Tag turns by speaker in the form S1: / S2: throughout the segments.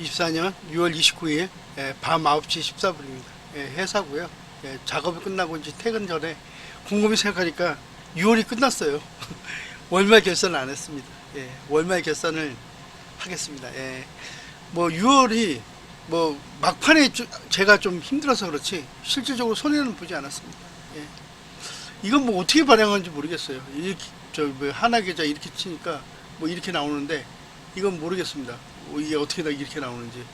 S1: 2024년 6월 29일 예, 밤 9시 14분입니다. 예, 회사고요. 예, 작업이 끝나고 이제 퇴근 전에 곰곰이 생각하니까 6월이 끝났어요. 월말 결산을 안 했습니다. 예, 월말 결산을 하겠습니다. 예, 뭐 6월이 뭐 막판에 주- 제가 좀 힘들어서 그렇지 실질적으로 손해는 보지 않았습니다. 예. 이건 뭐 어떻게 반영하는지 모르겠어요. 이렇게 저뭐 하나 계좌 이렇게 치니까 뭐 이렇게 나오는데 이건 모르겠습니다. 어, 이게 어떻게 다 이렇게 나오는지.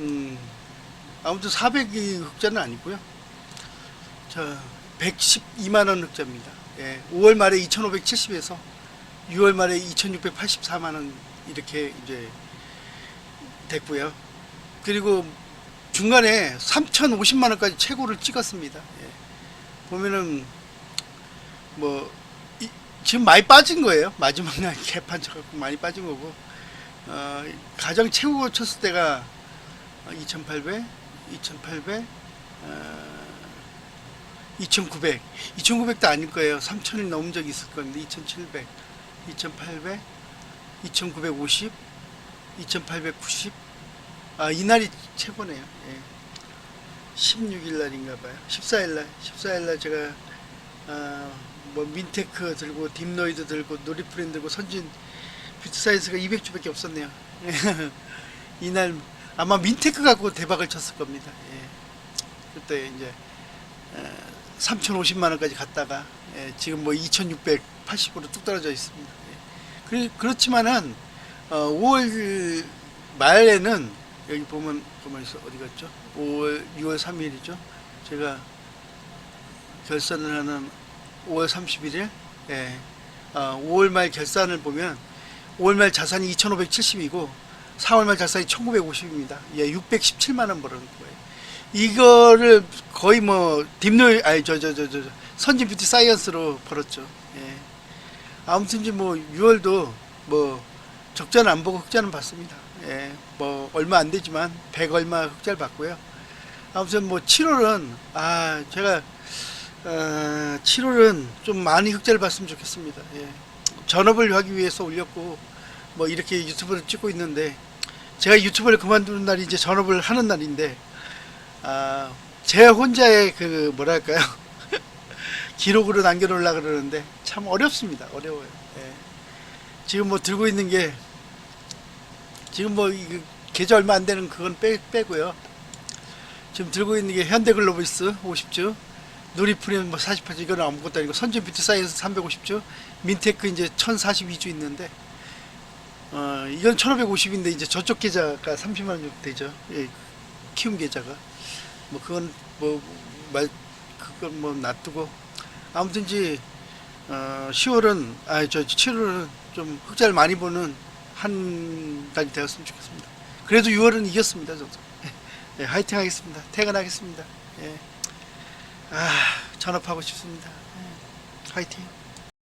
S1: 음, 아무튼 400이 흑자는 아니고요. 자, 112만 원 흑자입니다. 예, 5월 말에 2,570에서 6월 말에 2,684만 원 이렇게 이제 됐고요. 그리고 중간에 3,050만 원까지 최고를 찍었습니다. 예. 보면은 뭐 이- 지금 많이 빠진 거예요. 마지막 날 개판 쳐갖고 많이 빠진 거고 어, 가장 최고 쳤을 때가 2,800, 2,800, 어, 2,900, 2,900도 아닐 거예요. 3,000이 넘은 적이 있을 건데 2,700, 2,800, 2,950, 2,890. 아 이날이 최고네요. 예. 16일 날인가 봐요. 14일 날, 14일 날 제가 아, 뭐 민테크 들고 딥노이드 들고 노리프렌 들고 선진 뷰티 사이즈가 200주밖에 없었네요. 이날 아마 민테크 갖고 대박을 쳤을 겁니다. 예. 그때 이제 3,050만 원까지 갔다가 예, 지금 뭐 2,680으로 뚝 떨어져 있습니다. 예. 그, 그렇지만은 어, 5월 말에는 여기 보면 보면 있어 어디 갔죠? 5월 6월 3일이죠. 제가 결산을 하는 5월 31일, 예, 어, 5월 말 결산을 보면 5월 말 자산이 2,570이고 4월 말 자산이 1,950입니다. 예, 617만 원 벌은 거예요. 이거를 거의 뭐 딥노이 아니 저 저 저 저 선진 뷰티 사이언스로 벌었죠. 예. 아무튼 이제 뭐 6월도 뭐 적자는 안 보고 흑자는 봤습니다. 예. 뭐 얼마 안 되지만 100 얼마 흑자를 봤고요. 아무튼 뭐 7월은 아 제가 어, 7월은 좀 많이 흑자를 봤으면 좋겠습니다. 예. 전업을 하기 위해서 올렸고 뭐 이렇게 유튜브를 찍고 있는데 제가 유튜브를 그만두는 날이 이제 전업을 하는 날인데 아, 제 혼자의 그 뭐랄까요 기록으로 남겨놓으려 그러는데 참 어렵습니다. 어려워요. 예. 지금 뭐 들고 있는 게 지금 뭐 계좌 얼마 안 되는 그건 빼, 빼고요. 지금 들고 있는 게 현대글로비스 50주, 누리 프리움 뭐 48주 이거는 아무것도 아니고 선진 뷰티 사이언스 350주, 민테크 이제 1042주 있는데 어 이건 1550인데 이제 저쪽 계좌가 30만 원 정도 되죠. 예, 키움 계좌가 뭐 그건 뭐 말 그건 뭐 놔두고 아무튼지 어 10월은 아 저 7월은 좀 흑자를 많이 보는 한 달이 되었으면 좋겠습니다. 그래도 6월은 이겼습니다, 저도. 예, 화이팅 하겠습니다. 퇴근하겠습니다. 예. 아, 전업하고 싶습니다. 예, 화이팅.